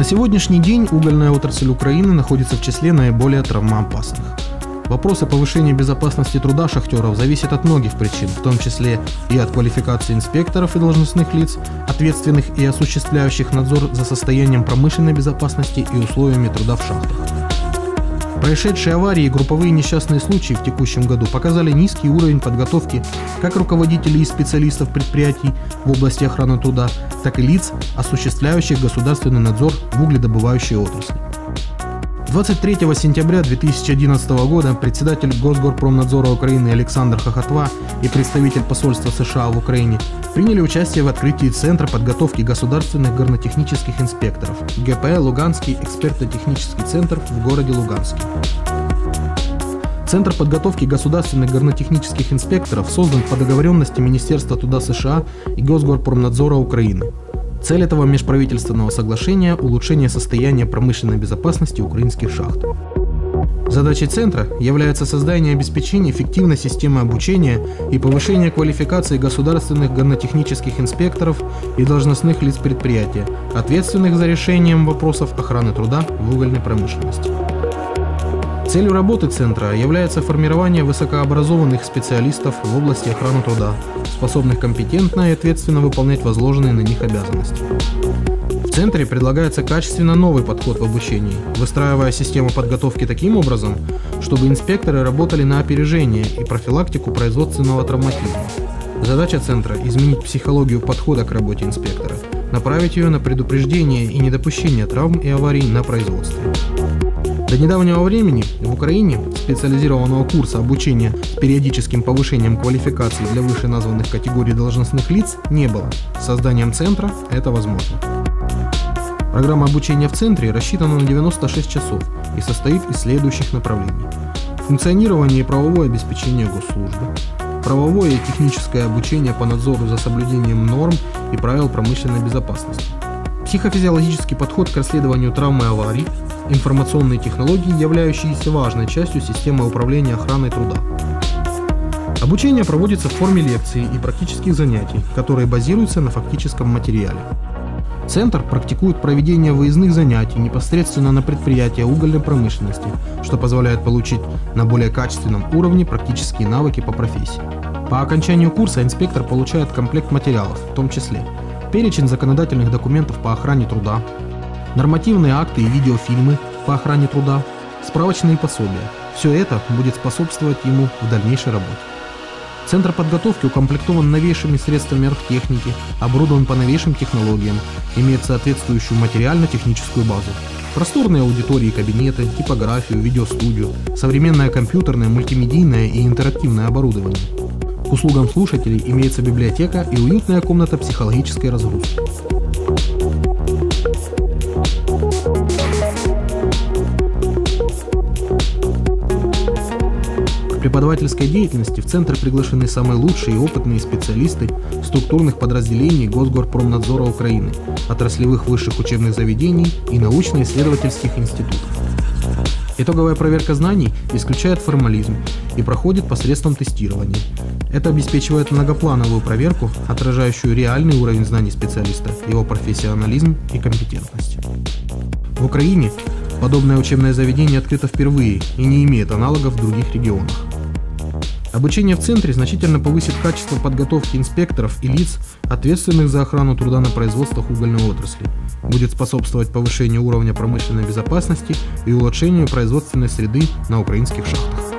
На сегодняшний день угольная отрасль Украины находится в числе наиболее травмоопасных. Вопросы повышения безопасности труда шахтеров зависят от многих причин, в том числе и от квалификации инспекторов и должностных лиц, ответственных и осуществляющих надзор за состоянием промышленной безопасности и условиями труда в шахтах. Происшедшие аварии и групповые несчастные случаи в текущем году показали низкий уровень подготовки как руководителей и специалистов предприятий в области охраны труда, так и лиц, осуществляющих государственный надзор в угледобывающей отрасли. 23 сентября 2011 года председатель Госгорпромнадзора Украины Александр Хохотва и представитель посольства США в Украине приняли участие в открытии Центра подготовки государственных горнотехнических инспекторов ГП «Луганский экспертно-технический центр» в городе Луганске. Центр подготовки государственных горнотехнических инспекторов создан по договоренности Министерства труда США и Госгорпромнадзора Украины – Цель этого межправительственного соглашения – улучшение состояния промышленной безопасности украинских шахт. Задачей центра является создание и обеспечение эффективной системы обучения и повышение квалификации государственных горнотехнических инспекторов и должностных лиц предприятия, ответственных за решением вопросов охраны труда в угольной промышленности. Целью работы Центра является формирование высокообразованных специалистов в области охраны труда, способных компетентно и ответственно выполнять возложенные на них обязанности. В Центре предлагается качественно новый подход в обучении, выстраивая систему подготовки таким образом, чтобы инспекторы работали на опережение и профилактику производственного травматизма. Задача Центра – изменить психологию подхода к работе инспектора, направить ее на предупреждение и недопущение травм и аварий на производстве. До недавнего времени в Украине специализированного курса обучения с периодическим повышением квалификации для вышеназванных категорий должностных лиц не было. С созданием центра это возможно. Программа обучения в центре рассчитана на 96 часов и состоит из следующих направлений. Функционирование и правовое обеспечение госслужбы, правовое и техническое обучение по надзору за соблюдением норм и правил промышленной безопасности, психофизиологический подход к расследованию травмы и аварий, информационные технологии, являющиеся важной частью системы управления охраной труда. Обучение проводится в форме лекций и практических занятий, которые базируются на фактическом материале. Центр практикует проведение выездных занятий непосредственно на предприятия угольной промышленности, что позволяет получить на более качественном уровне практические навыки по профессии. По окончанию курса инспектор получает комплект материалов, в том числе перечень законодательных документов по охране труда, нормативные акты и видеофильмы по охране труда, справочные пособия. Все это будет способствовать ему в дальнейшей работе. Центр подготовки укомплектован новейшими средствами архтехники, оборудован по новейшим технологиям, имеет соответствующую материально-техническую базу. Просторные аудитории кабинеты, типографию, видеостудию, современное компьютерное, мультимедийное и интерактивное оборудование. К услугам слушателей имеется библиотека и уютная комната психологической разгрузки. преподавательской деятельности в Центр приглашены самые лучшие и опытные специалисты структурных подразделений Госгорпромнадзора Украины, отраслевых высших учебных заведений и научно-исследовательских институтов. Итоговая проверка знаний исключает формализм и проходит посредством тестирования. Это обеспечивает многоплановую проверку, отражающую реальный уровень знаний специалиста, его профессионализм и компетентность. В Украине подобное учебное заведение открыто впервые и не имеет аналогов в других регионах. Обучение в центре значительно повысит качество подготовки инспекторов и лиц, ответственных за охрану труда на производствах угольной отрасли, будет способствовать повышению уровня промышленной безопасности и улучшению производственной среды на украинских шахтах.